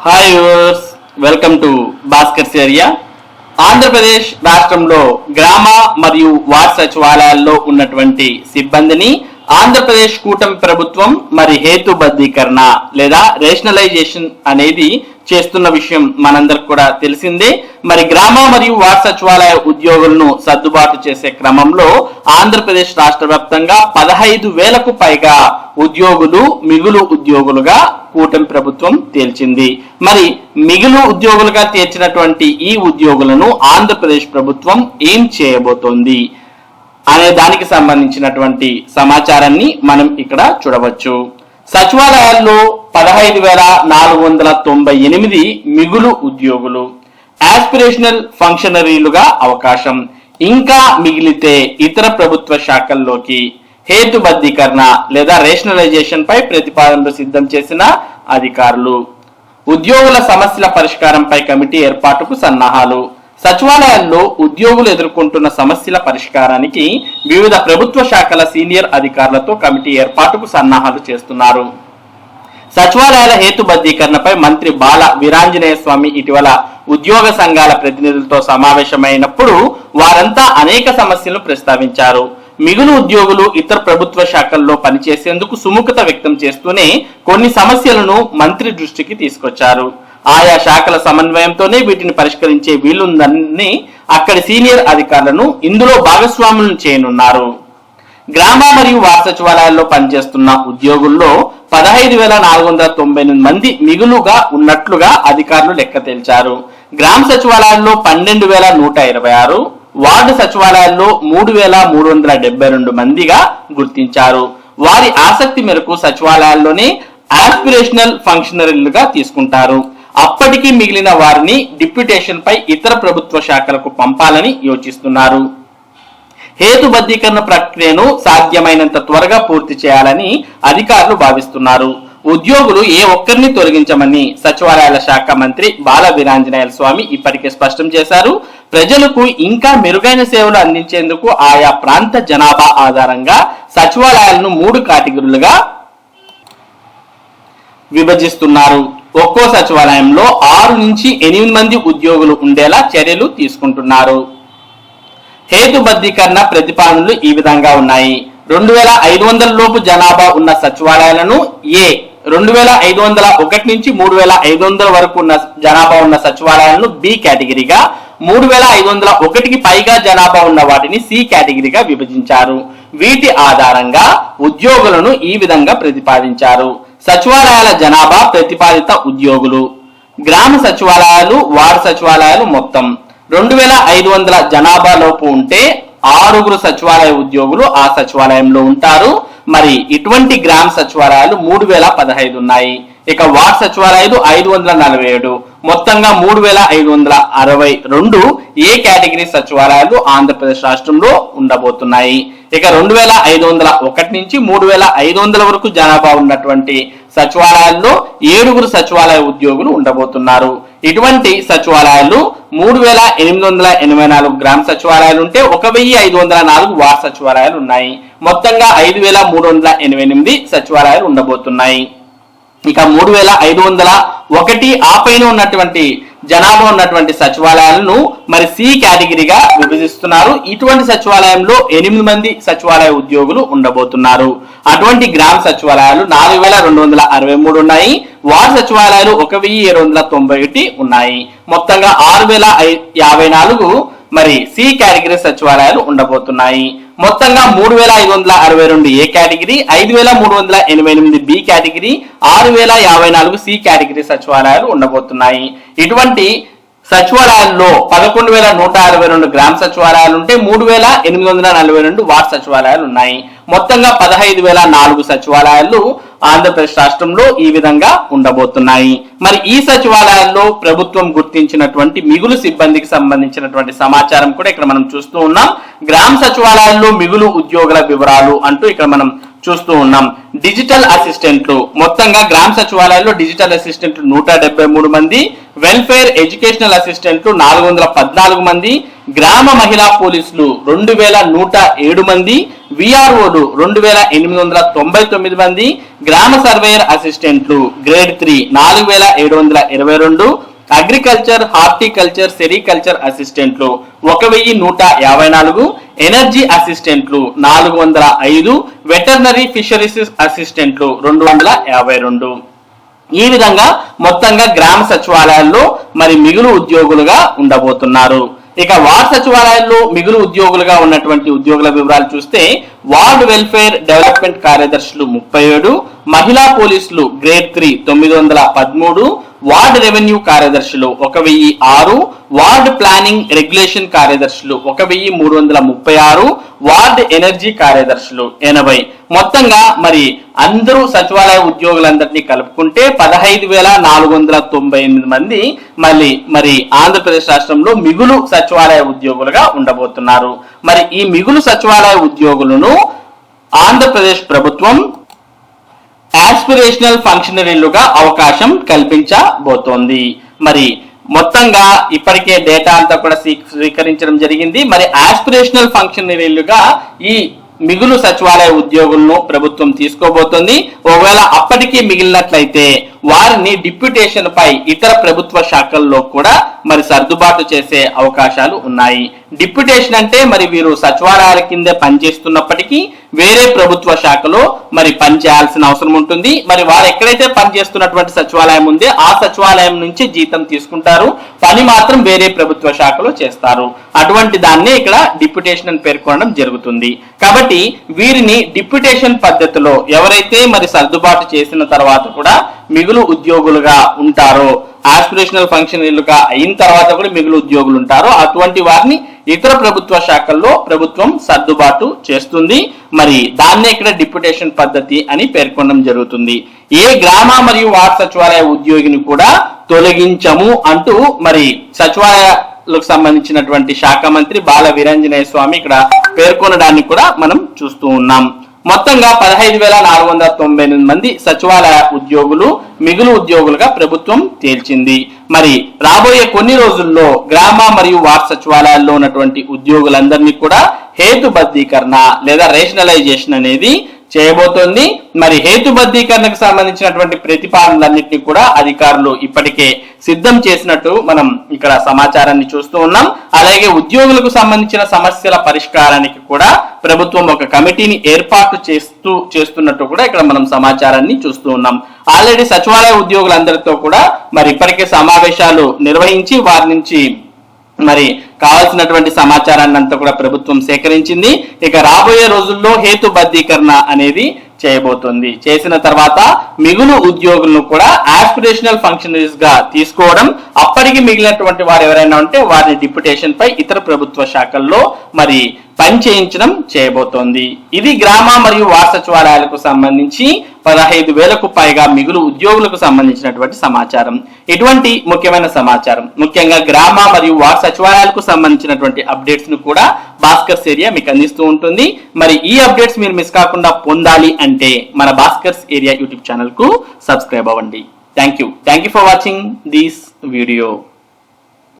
Hi viewers welcome to Bhaskar area Andhra Pradesh రాష్ట్రంలో గ్రామ మరియు వార్డ్ సచివాలయాల్లో ఉన్నటువంటి సిబ్బందిని ఆంధ్రప్రదేశ్ కూటమి ప్రభుత్వం మరి హేతుబద్ధీకరణ లేదా రేషనలైజేషన్ అనేది చేస్తున్న విషయం మనందరికి కూడా తెలిసిందే. మరి గ్రామ మరియు వార్డ్ సచివాలయ ఉద్యోగులను సర్దుబాటు చేసే క్రమంలో ఆంధ్రప్రదేశ్ రాష్ట్ర వ్యాప్తంగా పదహైదు వేలకు పైగా ఉద్యోగులు మిగులు ఉద్యోగులుగా కూటమి ప్రభుత్వం తేల్చింది. మరి మిగులు ఉద్యోగులుగా తీర్చినటువంటి ఈ ఉద్యోగులను ఆంధ్రప్రదేశ్ ప్రభుత్వం ఏం చేయబోతోంది? అనే దానికి సంబంధించినటువంటి సమాచారాన్ని మనం ఇక్కడ చూడవచ్చు. సచివాలయాల్లో పదహైదు వేల నాలుగు వందల తొంభై ఎనిమిది మిగులు ఉద్యోగులు. ఆస్పిరేషనల్ ఫంక్షనరీలుగా అవకాశం. ఇంకా మిగిలితే ఇతర ప్రభుత్వ శాఖల్లోకి హేతుబద్ధీకరణ లేదా రేషనలైజేషన్ పై ప్రతిపాదనలు సిద్ధం చేసిన అధికారులు. ఉద్యోగుల సమస్యల పరిష్కారంపై కమిటీ ఏర్పాటుకు సన్నాహాలు. సచివాలయాల్లో ఉద్యోగులు ఎదుర్కొంటున్న సమస్యల పరిష్కారానికి వివిధ ప్రభుత్వ శాఖల సీనియర్ అధికారులతో కమిటీ ఏర్పాటుకు సన్నాహాలు చేస్తున్నారు. సచివాలయాల హేతుబద్ధీకరణపై మంత్రి బాల వీరాంజనేయ స్వామి ఇటీవల ఉద్యోగ సంఘాల ప్రతినిధులతో సమావేశమైనప్పుడు వారంతా అనేక సమస్యలను ప్రస్తావించారు. మిగులు ఉద్యోగులు ఇతర ప్రభుత్వ శాఖల్లో పనిచేసేందుకు సుముఖత వ్యక్తం చేస్తూనే కొన్ని సమస్యలను మంత్రి దృష్టికి తీసుకొచ్చారు. ఆయా శాఖల సమన్వయంతోనే వీటిని పరిష్కరించే వీలుందని అక్కడి సీనియర్ అధికారులను ఇందులో భాగస్వాములను చేయనున్నారు. గ్రామ మరియు వార్డ్ సచివాలయాల్లో పనిచేస్తున్న ఉద్యోగుల్లో పదహైదు వేల నాలుగు వందల తొంభై ఎనిమిది మంది మిగులుగా ఉన్నట్లుగా అధికారులు లెక్క తేల్చారు. గ్రామ సచివాలయాల్లో పన్నెండు వేల నూట ఇరవై ఆరు వార్డు సచివాలయాల్లో మూడు వేల మూడు వందల డెబ్బై రెండు మందిగా గుర్తించారు. వారి ఆసక్తి మేరకు సచివాలయాల్లోనే ఆస్పిరేషనల్ ఫంక్షనరీలుగా తీసుకుంటారు. అప్పటికి మిగిలిన వారిని డిప్యుటేషన్ పై ఇతర ప్రభుత్వ శాఖలకు పంపాలని యోచిస్తున్నారు. హేతుబద్ధీకరణ ప్రక్రియను సాధ్యమైనంత త్వరగా పూర్తి చేయాలని అధికారులు భావిస్తున్నారు. ఉద్యోగులు ఏ ఒక్కరిని తొలగించమని సచివాలయాల శాఖ మంత్రి బాల వీరాంజనేయుల స్వామి ఇప్పటికే స్పష్టం చేశారు. ప్రజలకు ఇంకా మెరుగైన సేవలు అందించేందుకు ఆయా ప్రాంత జనాభా ఆధారంగా సచివాలయాలను మూడు కేటగిరీలుగా విభజిస్తున్నారు. ఒక్కో సచివాలయంలో ఆరు నుంచి ఎనిమిది మంది ఉద్యోగులు ఉండేలా చర్యలు తీసుకుంటున్నారు. హేతుబద్ధీకరణ ప్రతిపాదనలు ఈ విధంగా ఉన్నాయి. రెండు వేల ఐదు వందల లోపు జనాభా ఉన్న సచివాలయాలను ఏ రెండు వేల ఐదు వందల ఒకటి నుంచి మూడు వేల ఐదు వందల వరకు ఉన్న జనాభా ఉన్న సచివాలయాలను బి కేటగిరీగా మూడు వేల ఐదు వందల ఒకటికి పైగా జనాభా ఉన్న వాటిని సి కేటగిరీగా విభజించారు. వీటి ఆధారంగా ఉద్యోగులను ఈ విధంగా ప్రతిపాదించారు. సచివాలయాల జనాభా ప్రతిపాదిత ఉద్యోగులు. గ్రామ సచివాలయాలు వార్డు సచివాలయాలు మొత్తం రెండు వేల ఐదు వందల జనాభా లోపు ఉంటే ఆరుగురు సచివాలయ ఉద్యోగులు ఆ సచివాలయంలో ఉంటారు. మరి ఇటువంటి గ్రామ సచివాలయాలు మూడు వేల పదహైదు ఉన్నాయి. ఇక వార్డ్ సచివాలయాలు ఐదు వందల నలభై ఏడు. మొత్తంగా మూడు వేల ఐదు వందల అరవై రెండు ఏ కేటగిరీ సచివాలయాలు ఆంధ్రప్రదేశ్ రాష్ట్రంలో ఉండబోతున్నాయి? ఇక రెండు వేల ఐదు వందల ఒకటి నుంచి మూడు వేల ఐదు వందల వరకు జనాభా ఉన్నటువంటి సచివాలయాల్లో ఏడుగురు సచివాలయ ఉద్యోగులు ఉండబోతున్నారు. ఇటువంటి సచివాలయాలు మూడు వేల ఎనిమిది వందల ఎనభై నాలుగు గ్రామ సచివాలయాలు ఉంటే ఒక వెయ్యి ఐదు వందల నాలుగు వార్ సచివాలయాలు ఉన్నాయి. మొత్తంగా ఐదు వేల మూడు వందల ఎనభై ఎనిమిది సచివాలయాలు ఉండబోతున్నాయి. ఇక మూడు వేల ఐదు వందల ఒకటి ఆ పైన ఉన్నటువంటి జనాభా ఉన్నటువంటి సచివాలయాలను మరి సి కేటగిరీగా విభజిస్తున్నారు. ఇటువంటి సచివాలయంలో ఎనిమిది మంది సచివాలయ ఉద్యోగులు ఉండబోతున్నారు. అటువంటి గ్రామ సచివాలయాలు నాలుగు వేల రెండు వందల అరవై మూడు ఉన్నాయి. వార్డు సచివాలయాలు ఒక వెయ్యి ఏడు వందల తొంభై ఒకటి ఉన్నాయి. మొత్తంగా ఆరు వేల ఐ- యాభై నాలుగు మరి సి కేటగిరీ సచివాలయాలు ఉండబోతున్నాయి. మొత్తంగా మూడు వేల ఐదు వందల అరవై రెండు ఏ కేటగిరీ ఐదు వేల మూడు వందల ఎనభై ఎనిమిది బి కేటగిరీ ఆరు వేల యాభై నాలుగు సి కేటగిరీ సచివాలయాలు ఉండబోతున్నాయి. ఇటువంటి సచివాలయాల్లో పదకొండు వేల నూట అరవై రెండు గ్రామ సచివాలయాలు ఉంటే మూడు వేల ఎనిమిది వందల నలభై రెండు వార్డ్ సచివాలయాలు ఉన్నాయి. మొత్తంగా పదహైదు వేల నాలుగు సచివాలయాలు ఆంధ్రప్రదేశ్ రాష్ట్రంలో ఈ విధంగా ఉండబోతున్నాయి. మరి ఈ సచివాలయాల్లో ప్రభుత్వం గుర్తించినటువంటి మిగులు సిబ్బందికి సంబంధించినటువంటి సమాచారం కూడా ఇక్కడ మనం చూస్తూ ఉన్నాం. గ్రామ సచివాలయాల్లో మిగులు ఉద్యోగుల వివరాలు అంటూ ఇక్కడ మనం చూస్తూ ఉన్నాం. డిజిటల్ అసిస్టెంట్లు మొత్తంగా గ్రామ సచివాలయాల్లో డిజిటల్ అసిస్టెంట్లు నూట డెబ్బై మూడు మంది వెల్ఫేర్ ఎడ్యుకేషనల్ అసిస్టెంట్లు నాలుగు వందల పద్నాలుగు మంది గ్రామ మహిళా పోలీసులు రెండు వేల నూట ఏడు మంది విఆర్ఓలు రెండు వేల ఎనిమిది వందల తొంభై తొమ్మిది మంది గ్రామ సర్వేయర్ అసిస్టెంట్లు గ్రేడ్ త్రీ నాలుగు వేల ఏడు వందల ఇరవై రెండు అగ్రికల్చర్ హార్టికల్చర్ సెరికల్చర్ అసిస్టెంట్లు ఒక వెయ్యి నూట యాభై నాలుగు ఎనర్జీ అసిస్టెంట్లు నాలుగు వందల ఐదు వెటర్నరీ ఫిషరీస్ అసిస్టెంట్లు రెండు వందల యాభై రెండు. ఈ విధంగా మొత్తంగా గ్రామ సచివాలయాల్లో మరి మిగులు ఉద్యోగులుగా ఉండబోతున్నారు. ఇక వార్డ్ సచివాలయాల్లో మిగులు ఉద్యోగులుగా ఉన్నటువంటి ఉద్యోగుల వివరాలు చూస్తే వార్డ్ వెల్ఫేర్ డెవలప్మెంట్ కార్యదర్శులు ముప్పై ఏడు మహిళా పోలీసులు గ్రేడ్ త్రీ తొమ్మిది వందల పదమూడు వార్డ్ రెవెన్యూ కార్యదర్శులు ఒక వెయ్యి ఆరు వార్డ్ ప్లానింగ్ రెగ్యులేషన్ కార్యదర్శులు ఒక వెయ్యి మూడు వందల ముప్పై ఆరు వార్డ్ ఎనర్జీ కార్యదర్శులు ఎనభై. మొత్తంగా మరి అందరూ సచివాలయ ఉద్యోగులందరినీ కలుపుకుంటే పదహైదు వేల నాలుగు వందల తొంభై ఎనిమిది మంది మళ్ళీ మరి ఆంధ్రప్రదేశ్ రాష్ట్రంలో మిగులు సచివాలయ ఉద్యోగులుగా ఉండబోతున్నారు. మరి ఈ మిగులు సచివాలయ ఉద్యోగులను ఆంధ్రప్రదేశ్ ప్రభుత్వం ఆస్పిరేషనల్ ఫంక్షనరీలుగా అవకాశం కల్పించబోతోంది. మరి మొత్తంగా ఇప్పటికే డేటా అంతా కూడా స్వీ- స్వీకరించడం జరిగింది. మరి ఆస్పిరేషనల్ ఫంక్షనరీలుగా ఈ మిగులు సచివాలయ ఉద్యోగులను ప్రభుత్వం తీసుకోబోతోంది. ఒకవేళ అప్పటికీ మిగిలినట్లయితే వారిని డిప్యూటేషన్ పై ఇతర ప్రభుత్వ శాఖల్లో కూడా మరి సర్దుబాటు చేసే అవకాశాలు ఉన్నాయి. డిప్యూటేషన్ అంటే మరి వీరు సచివాలయాల కిందే పనిచేస్తున్నప్పటికీ వేరే ప్రభుత్వ శాఖలో మరి పని చేయాల్సిన అవసరం ఉంటుంది. మరి వారు ఎక్కడైతే పనిచేస్తున్నటువంటి సచివాలయం ఉందే ఆ సచివాలయం నుంచి జీతం తీసుకుంటారు. పని మాత్రం వేరే ప్రభుత్వ శాఖలో చేస్తారు. అటువంటి దాన్నే ఇక్కడ డిప్యుటేషన్ అని పేర్కొనడం జరుగుతుంది. కాబట్టి వీరిని డిప్యూటేషన్ పద్ధతిలో ఎవరైతే మరి సర్దుబాటు చేసిన తర్వాత కూడా మిగులు ఉద్యోగులుగా ఉంటారో. ఆస్పిరేషనల్ ఫంక్షనరీలుగా అయిన తర్వాత కూడా మిగులు ఉద్యోగులు ఉంటారో. అటువంటి వారిని ఇతర ప్రభుత్వ శాఖల్లో ప్రభుత్వం సర్దుబాటు చేస్తుంది. మరి దాన్నే ఇక్కడ డిప్యుటేషన్ పద్ధతి అని పేర్కొనడం జరుగుతుంది. ఏ గ్రామ మరియు వార్డు సచివాలయ ఉద్యోగిని కూడా తొలగించము అంటూ మరి సచివాలయాలకు సంబంధించినటువంటి శాఖ మంత్రి బాల వీరంజనేయ స్వామి ఇక్కడ పేర్కొనడాన్ని కూడా మనం చూస్తూ ఉన్నాం. మొత్తంగా పదహైదు వేల నాలుగు వందల తొంభై ఎనిమిది మంది సచివాలయ ఉద్యోగులు మిగులు ఉద్యోగులుగా ప్రభుత్వం తేల్చింది. మరి రాబోయే కొన్ని రోజుల్లో గ్రామ మరియు వార్డు సచివాలయాల్లో ఉన్నటువంటి ఉద్యోగులందరినీ కూడా హేతుబద్ధీకరణ లేదా రేషనలైజేషన్ అనేది చేయబోతోంది. మరి హేతుబద్ధీకరణకు సంబంధించినటువంటి ప్రతిపాదనలన్నింటినీ కూడా అధికారులు ఇప్పటికే సిద్ధం చేసినట్టు మనం ఇక్కడ సమాచారాన్ని చూస్తూ ఉన్నాం. అలాగే ఉద్యోగులకు సంబంధించిన సమస్యల పరిష్కారానికి కూడా ప్రభుత్వం ఒక కమిటీని ఏర్పాటు చేస్తూ చేస్తున్నట్టు కూడా ఇక్కడ మనం సమాచారాన్ని చూస్తూ ఉన్నాం. ఆల్రెడీ సచివాలయ ఉద్యోగులందరితో కూడా మరి ఇప్పటికే సమావేశాలు నిర్వహించి వారి నుంచి మరి కావాల్సినటువంటి సమాచారాన్ని అంతా కూడా ప్రభుత్వం సేకరించింది. ఇక రాబోయే రోజుల్లో హేతుబద్ధీకరణ అనేది చేయబోతుంది. చేసిన తర్వాత మిగులు ఉద్యోగులను కూడా ఆస్పిరేషనల్ ఫంక్షనరీస్గా తీసుకోవడం అప్పటికి మిగిలినటువంటి వారు ఎవరైనా ఉంటే వారిని డిప్యుటేషన్ పై ఇతర ప్రభుత్వ శాఖల్లో మరి పని చేయించడం చేయబోతోంది. ఇది గ్రామ మరియు వార్డ్ సచివాలయాలకు సంబంధించి పదహైదు వేలకు పైగా మిగులు ఉద్యోగులకు సంబంధించినటువంటి సమాచారం. ఇటువంటి ముఖ్యమైన సమాచారం. ముఖ్యంగా గ్రామ మరియు వార్డు సచివాలయాలకు సంబంధించినటువంటి అప్డేట్స్ను కూడా భాస్కర్స్ ఏరియా మీకు అందిస్తూ ఉంటుంది. మరి ఈ అప్డేట్స్ మీరు మిస్ కాకుండా పొందాలి అంటే మన భాస్కర్స్ ఏరియా యూట్యూబ్ ఛానల్కు సబ్స్క్రైబ్ అవ్వండి. Thank you. Thank you for watching this video.